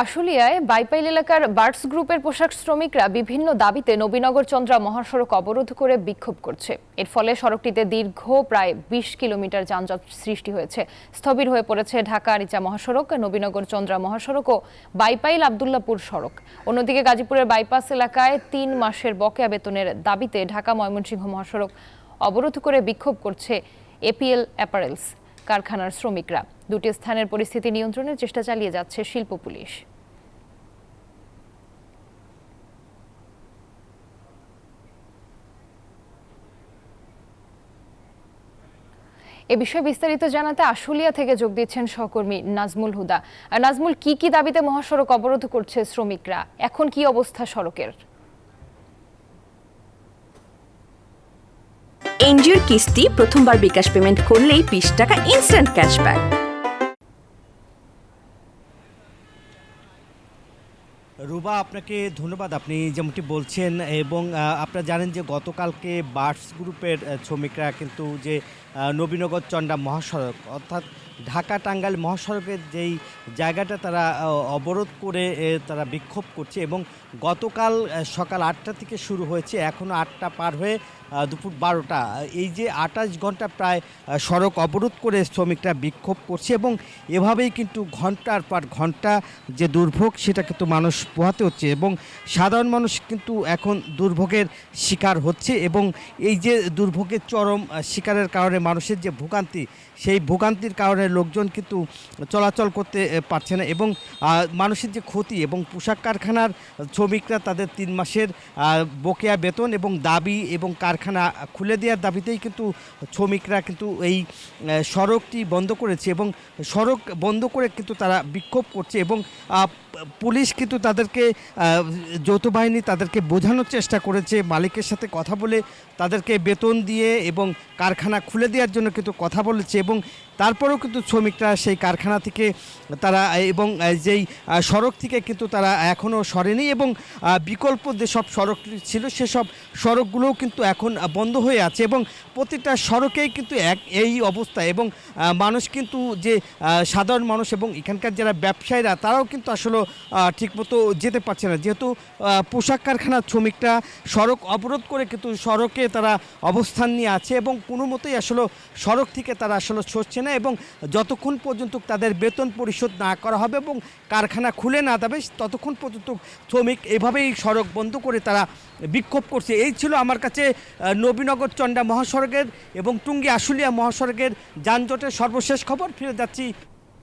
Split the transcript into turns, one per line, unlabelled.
আশুলিয়ায় বাইপাইল এলাকার বার্ডস গ্রুপের পোশাক শ্রমিকরা বিভিন্ন দাবিতে নবীনগর চন্দ্রা মহাসড়ক অবরোধ করে বিক্ষোভ করছে। এর ফলে সড়কটিতে দীর্ঘ প্রায় বিশ কিলোমিটার যানজট সৃষ্টি হয়েছে। স্থবির হয়ে পড়েছে ঢাকা আরিচা মহাসড়ক, নবীনগর চন্দ্রা মহাসড়ক ও বাইপাইল আবদুল্লাপুর সড়ক। অন্যদিকে গাজীপুরের বাইপাস এলাকায় তিন মাসের বকেয়া বেতনের দাবিতে ঢাকা ময়মনসিংহ মহাসড়ক অবরোধ করে বিক্ষোভ করছে এপিএল অ্যাপারেলস। কারখানার শ্রমিকরা। দুটি স্থানের পরিস্থিতি নিয়ন্ত্রণের চেষ্টা চালিয়ে যাচ্ছে শিল্প পুলিশ। এ বিষয়ে বিস্তারিত জানাতে আশুলিয়া থেকে যোগ দিচ্ছেন সহকর্মী নাজমুল হুদা। আর নাজমুল, কি কি দাবিতে মহাসড়ক অবরোধ করছে শ্রমিকরা? এখন কি অবস্থা সড়কের?
এনজিওর কিস্তি প্রথমবার বিকাশ পেমেন্ট করলেই বিশ টাকা ইনস্ট্যান্ট ক্যাশব্যাক
রুবা, আপনাকে ধন্যবাদ। আপনি যেমনটি বলছেন এবং আপনারা জানেন যে গতকালকে বার্ডস গ্রুপের শ্রমিকরা কিন্তু যে নবীনগর চন্ডা মহাসড়ক অর্থাৎ ঢাকা টাঙ্গাইল মহাসড়কের যেই জায়গাটা তারা অবরোধ করে তারা বিক্ষোভ করছে এবং গতকাল সকাল আটটা থেকে শুরু হয়েছে। এখনও আটটা পার হয়ে দুপুর বারোটা। এই যে আঠাশ ঘণ্টা প্রায় সড়ক অবরোধ করে শ্রমিকরা বিক্ষোভ করছে এবং এভাবেই কিন্তু ঘণ্টার পর ঘণ্টা যে দুর্ভোগ, সেটা কিন্তু মানুষ পোহাতে হচ্ছে এবং সাধারণ মানুষ কিন্তু এখন দুর্ভোগের শিকার হচ্ছে এবং এই যে দুর্ভোগের চরম শিকারের কারণে মানুষের যে ভোগান্তি, সেই ভোগান্তির কারণে লোকজন কিন্তু চলাচল করতে পারছে না এবং মানুষের যে ক্ষতি এবং পোশাক কারখানার শ্রমিকরা তাদের তিন মাসের বকেয়া বেতন এবং দাবি এবং কারখানা খুলে দেওয়ার দাবিতেই কিন্তু শ্রমিকরা কিন্তু এই সড়কটি বন্ধ করেছে এবং সড়ক বন্ধ করে কিন্তু তারা বিক্ষোভ করছে এবং পুলিশ কিন্তু তাদেরকে যৌথ বাহিনী তাদেরকে বোঝানোর চেষ্টা করেছে। মালিকের সাথে কথা বলে তাদেরকে বেতন দিয়ে এবং কারখানা খুলে দেওয়ার জন্য কিন্তু কথা বলেছে এবং তারপরেও কিন্তু শ্রমিকরা সেই কারখানা থেকে তারা, এবং যেই সড়ক থেকে কিন্তু তারা এখনও সরেনি এবং বিকল্প যেসব সড়ক ছিল সেসব সড়কগুলোও কিন্তু এখন আহ, বন্ধ হয়ে আছে এবং প্রতিটা সড়কেই কিন্তু এক এই অবস্থা এবং মানুষ কিন্তু যে সাধারণ মানুষ এবং এখানকার যারা ব্যবসায়ীরা তারাও কিন্তু আসলে ঠিকমতো যেতে পারছে না। যেহেতু পোশাক কারখানার শ্রমিকরা সড়ক অবরোধ করে কিন্তু সড়কে তারা অবস্থান নিয়ে আছে এবং কোনো মতেই আসলে সড়ক থেকে তারা আসলে সরছে না এবং যতক্ষণ পর্যন্ত তাদের বেতন পরিশোধ না করা হবে এবং কারখানা খুলে না দেবে ততক্ষণ পর্যন্ত শ্রমিক এভাবেই সড়ক বন্ধ করে তারা বিক্ষোভ করছে। এই ছিল আমার কাছে নবীনগর চন্ডা মহাসড়কের এবং টুঙ্গি আশুলিয়া মহাসড়কের যানজটের সর্বশেষ খবর। ফিরে যাচ্ছি